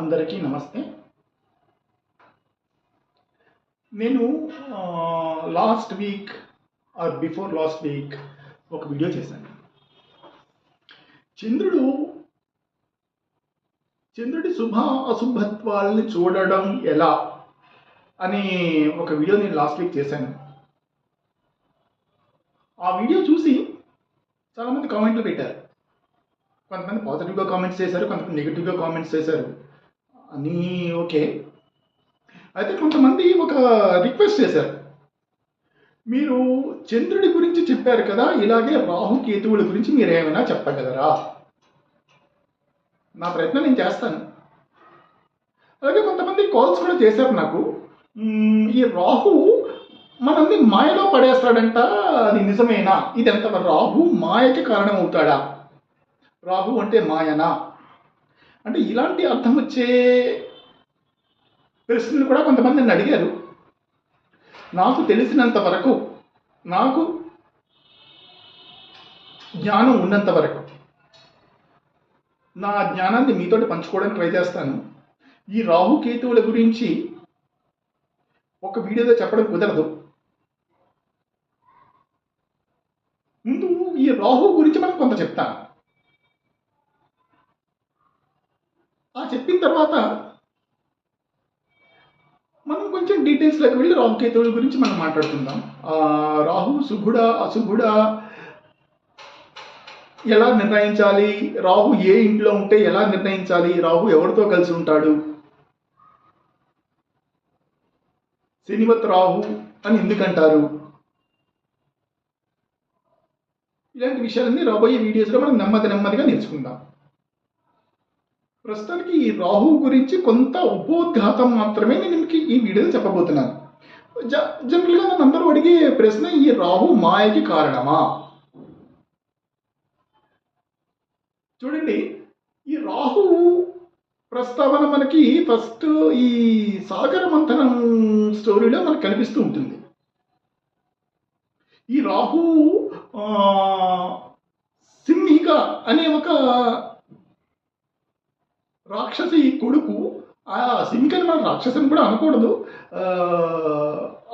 అందరికీ నమస్తే. నేను last week or before last week ఒక వీడియో చేశాను. చంద్రుడు చంద్రుడి శుభ అశుభత్వాలని చూడడం ఎలా అని ఒక వీడియో నేను లాస్ట్ వీక్ చేశాను. ఆ వీడియో చూసి చాలామంది కామెంట్లు పెట్టారు. కొంతమంది పాజిటివ్గా కామెంట్స్ చేశారు కొంతమంది నెగిటివ్గా కామెంట్స్ చేశారు. అని ఓకే. అయితే కొంతమంది ఒక రిక్వెస్ట్ చేశారు. మీరు చంద్రుడి గురించి చెప్పారు కదా ఇలాగే రాహుకేతువుల గురించి మీరు ఏమైనా చెప్పగలరా? నా ప్రయత్నం నేను చేస్తాను. అలాగే కొంతమంది కాల్స్ కూడా చేశారు నాకు. ఈ రాహు మనల్ని మాయలో పడేస్తాడంట అది నిజమేనా? ఇది ఎంత రాహు మాయకి కారణం అవుతాడా రాహు అంటే మాయనా? అంటే ఇలాంటి అర్థం వచ్చే ప్రశ్నలు కూడా కొంతమంది నన్ను అడిగారు. నాకు తెలిసినంత వరకు నాకు జ్ఞానం ఉన్నంత వరకు నా జ్ఞానాన్ని మీతోటి పంచుకోవడానికి ట్రై చేస్తాను. ఈ రాహుకేతువుల గురించి ఒక వీడియోలో చెప్పడం కుదరదు. ముందు ఈ రాహు గురించి మనం కొంత చెప్తాను. ఆ చెప్పిన తర్వాత మనం కొంచెం డీటెయిల్స్లోకి వెళ్ళి రాహుకేతువుల గురించి మనం మాట్లాడుకుందాం. రాహు శుభుడా అశుభుడా ఎలా నిర్ణయించాలి? రాహు ఏ ఇంట్లో ఉంటే ఎలా నిర్ణయించాలి? రాహు ఎవరితో కలిసి ఉంటాడు? శనివత్ రాహు అని ఎందుకంటారు ఇలాంటి విషయాలన్నీ రాబోయే వీడియోస్లో మనం నెమ్మది నెమ్మదిగా నేర్చుకుందాం. ప్రస్తుతానికి ఈ రాహు గురించి కొంత ఉపోద్ఘాతం మాత్రమే నేను మీకు ఈ వీడియోలో చెప్పబోతున్నాను. జ జనరల్గా నన్ను అందరూ అడిగే ప్రశ్న ఈ రాహు మాయకి కారణమా? చూడండి ఈ రాహు ప్రస్తావన మనకి ఫస్ట్ ఈ సాగర మంథనం స్టోరీలో మనకు కనిపిస్తూ ఉంటుంది. ఈ రాహు సింహిక అనే ఒక రాక్షసి కొడుకు ఆ సింకని మనం రాక్షసుని కూడా అనకూడదు.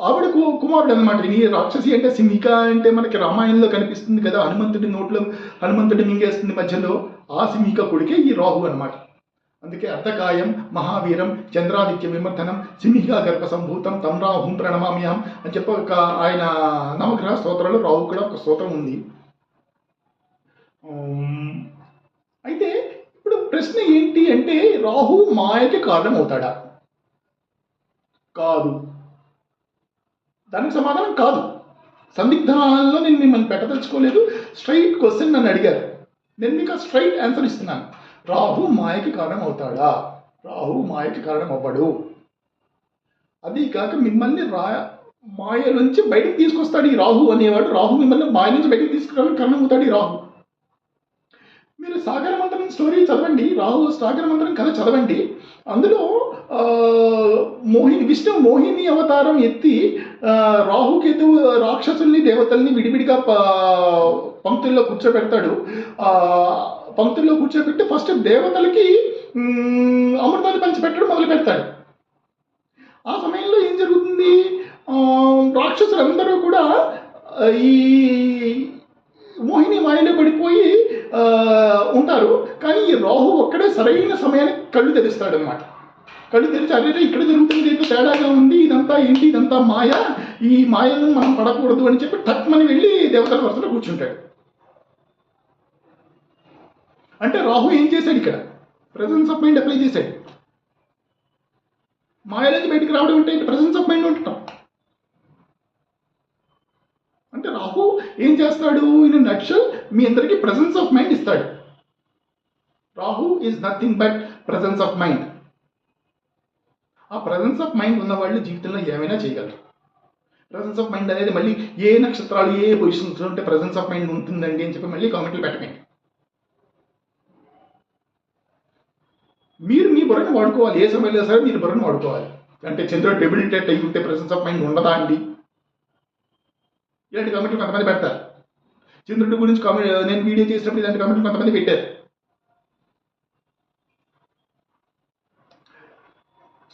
ఆవిడ కుమారుడు అనమాట ఈ రాక్షసి అంటే సింహిక అంటే మనకి రామాయణంలో కనిపిస్తుంది కదా హనుమంతుడి నోట్లో హనుమంతుడి మింగేస్తుంది మధ్యలో. ఆ సింహిక కొడుకే ఈ రాహు అనమాట అందుకే అర్ధకాయం మహావీరం చంద్రాదిత్య విమర్ధనం సింహిక గర్భ సంభూతం తం రాహుం ప్రణమామ్యాం అని చెప్పి ఒక ఆయన నవగ్రహ స్తోత్రంలో రాహు కూడా ఒక స్తోత్రం ఉంది. అయితే ప్రశ్న ఏంటి అంటే రాహు మాయకి కారణం అవుతాడా కాదు. దానికి సమాధానం కాదు. సందిగ్ధాలలో నేను మిమ్మల్ని పెట్టదలుచుకోలేదు. స్ట్రైట్ క్వశ్చన్ నన్ను అడిగారు. నేను మీకు స్ట్రైట్ ఆన్సర్ ఇస్తున్నాను. రాహు మాయకి కారణం అవుతాడా రాహు మాయకి కారణం అవ్వడు అది కాక మిమ్మల్ని రా మాయ నుంచి బయటకు తీసుకొస్తాడు ఈ రాహు అనేవాడు. రాహు మిమ్మల్ని మాయ నుంచి బయటకు తీసుకురావడానికి కారణం అవుతాడు ఈ రాహు. మీరు సాగర మంత్రం స్టోరీ చదవండి రాహు సాగర మంత్రం కథ చదవండి. అందులో ఆ, మోహిని విష్ణు మోహిని అవతారం ఎత్తి రాహుకేతు రాక్షసుల్ని దేవతల్ని విడివిడిగా పంక్తుల్లో కూర్చోబెడతాడు. పంక్తుల్లో కూర్చోబెట్టి ఫస్ట్ దేవతలకి అమృతాన్ని పంచిపెట్టడం మొదలు పెడతాడు ఆ సమయంలో ఏం జరుగుతుంది? ఆ, రాక్షసులందరూ కూడా ఈ మోహిని మాయలో పడిపోయి ఉంటారు. కానీ ఈ రాహు ఒక్కడే సరైన సమయానికి కళ్ళు తెరుస్తాడు అనమాట కళ్ళు తెరిచి అరే ఇక్కడ జరుగుతుంది ఏదో తేడాగా ఉంది ఇదంతా ఏంటి ఇదంతా మాయ ఈ మాయను మనం పడకూడదు అని చెప్పి టక్మని వెళ్ళి దేవతల వరుసలో కూర్చుంటాడు. అంటే రాహు ఏం చేశాడు ఇక్కడ? ప్రజెన్స్ ఆఫ్ మైండ్ అప్లై చేశాడు. మాయ నుంచి రావడం అంటే ప్రజెన్స్ ఆఫ్ మైండ్ ఉంటాం అంటే రాహు ఏం చేస్తాడు? ఇన్ నక్షల్ మీ అందరికీ ప్రెసెన్స్ ఆఫ్ మైండ్ ఇస్తాడు. Rahu is nothing but presence of mind ఆ ప్రజెన్స్ ఆఫ్ మైండ్ ఉన్న వాళ్ళు జీవితంలో ఏమైనా చేయగలరు. ప్రజెన్స్ ఆఫ్ మైండ్ అనేది మళ్ళీ ఏ నక్షత్రాలు ఏ పొజిషన్స్ ఉంటే ప్రెసెన్స్ ఆఫ్ మైండ్ ఉంటుందండి అని చెప్పి మళ్ళీ కామెంట్లు పెట్టకండి. మీరు మీ బుర్రను వాడుకోవాలి. ఏ సమయంలో సరే మీరు బుర్రను వాడుకోవాలి. అంటే చంద్రుడు డెబిలిటేట్ అయి ఉంటే ప్రెసెన్స్ ఆఫ్ మైండ్ ఉండదా అండి? ఇలాంటి కామెంట్లు కొంతమంది పెడతారు. చంద్రుడి గురించి కామెంట్ నేను వీడియో చేసినప్పుడు ఇలాంటి కామెంట్లు కొంతమంది పెట్టారు.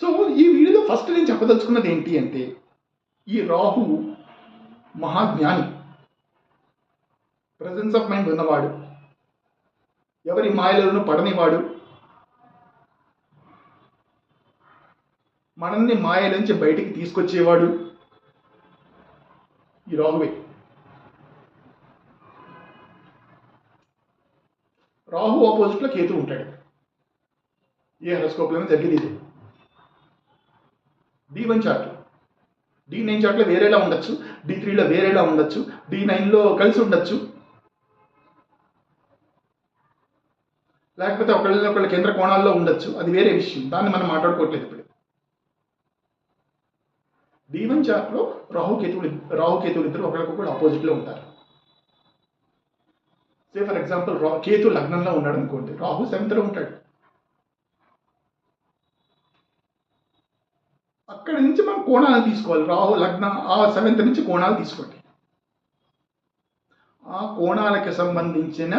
సో ఈ వీడియోలో ఫస్ట్ నేను చెప్పదలుచుకున్నది ఏంటి అంటే ఈ రాహు మహాజ్ఞాని ప్రజెన్స్ ఆఫ్ మైండ్ ఉన్నవాడు ఎవరి మాయలను పడనివాడు మనల్ని మాయ నుంచి బయటికి తీసుకొచ్చేవాడు ఈ రాహువే. రాహు ఆపోజిట్లో కేతు ఉంటాడు. ఏ హెరోస్కోప్లోనే జరిగేది ఇదే. డి వన్ చార్ట్లో డి నైన్ చార్ట్లో వేరేలా ఉండొచ్చు. డి త్రీలో వేరేలా ఉండొచ్చు. డి నైన్లో కలిసి ఉండొచ్చు. లేకపోతే ఒకళ్ళ ఒకళ్ళ కేంద్ర కోణాల్లో ఉండొచ్చు. అది వేరే విషయం. దాన్ని మనం మాట్లాడుకోవట్లేదు ఇప్పుడు. డి వన్ చార్ట్లో రాహుకేతువులు రాహుకేతువులు ఇద్దరు ఒకరికొకరు ఆపోజిట్లో ఉంటారు. సే ఫర్ ఎగ్జాంపుల్ రా కేతు లగ్నంలో ఉన్నాడు అనుకోండి. రాహు సెవెంత్లో ఉంటాడు. అక్కడి నుంచి మనం కోణాలు తీసుకోవాలి. రాహు లగ్న ఆ సెవెంత్ నుంచి కోణాలు తీసుకోండి. ఆ కోణాలకు సంబంధించిన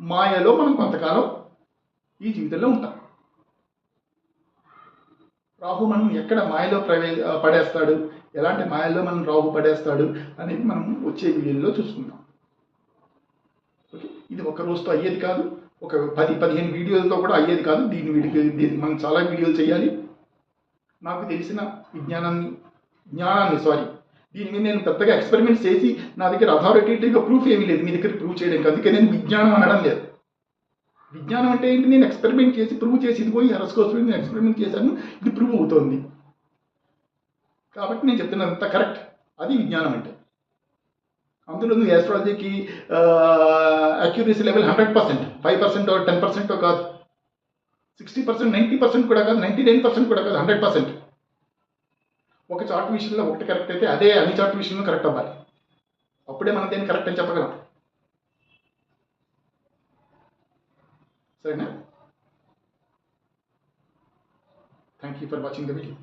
మాయలో మనం కొంతకాలం ఈ జీవితంలో ఉంటాం. రాహు మనం ఎక్కడ మాయలో ప్రవే పడేస్తాడు? ఎలాంటి మాయల్లో మనం రాహు పడేస్తాడు అనేది మనం వచ్చే వీడియోలో చూసుకుందాం. ఇది ఒక రోజుతో అయ్యేది కాదు. ఒక పది పదిహేను వీడియోలతో కూడా అయ్యేది కాదు. దీని వీడికి దీన్ని మనం చాలా వీడియోలు చేయాలి. నాకు తెలిసిన విజ్ఞానాన్ని జ్ఞానాన్ని సారీ దీని మీద నేను పెద్దగా ఎక్స్పెరిమెంట్స్ చేసి నా దగ్గర అథారిటేటివ్గా ప్రూఫ్ ఏమీ లేదు. మీ దగ్గర ప్రూవ్ చేయడానికి. అందుకే నేను విజ్ఞానం అనడం లేదు. విజ్ఞానం అంటే ఏంటి? నేను ఎక్స్పెరిమెంట్ చేసి ప్రూవ్ చేసి ఇది పోయి హెరస్కోస్ నేను ఎక్స్పెరిమెంట్ చేశాను. ఇది ప్రూవ్ అవుతోంది. కాబట్టి నేను చెప్తున్నది కరెక్ట్ అది విజ్ఞానం అంటే. అందులో నువ్వు ఆస్ట్రాలజీకి accuracy level hundred percent five percent ten percent కాదు. సిక్స్టీ పర్సెంట్ నైంటీ పర్సెంట్ కూడా కాదు నైంటీ నైన్ పర్సెంట్ కూడా కాదు హండ్రెడ్ పర్సెంట్ ఒక చార్ట్ విషయంలో ఒకటి కరెక్ట్ అయితే అదే అన్ని చార్ట్ విషయంలో కరెక్ట్ అవ్వాలి. అప్పుడే మనం దేని కరెక్ట్ అని చెప్పగలం. సరేనా? Thank you for watching the video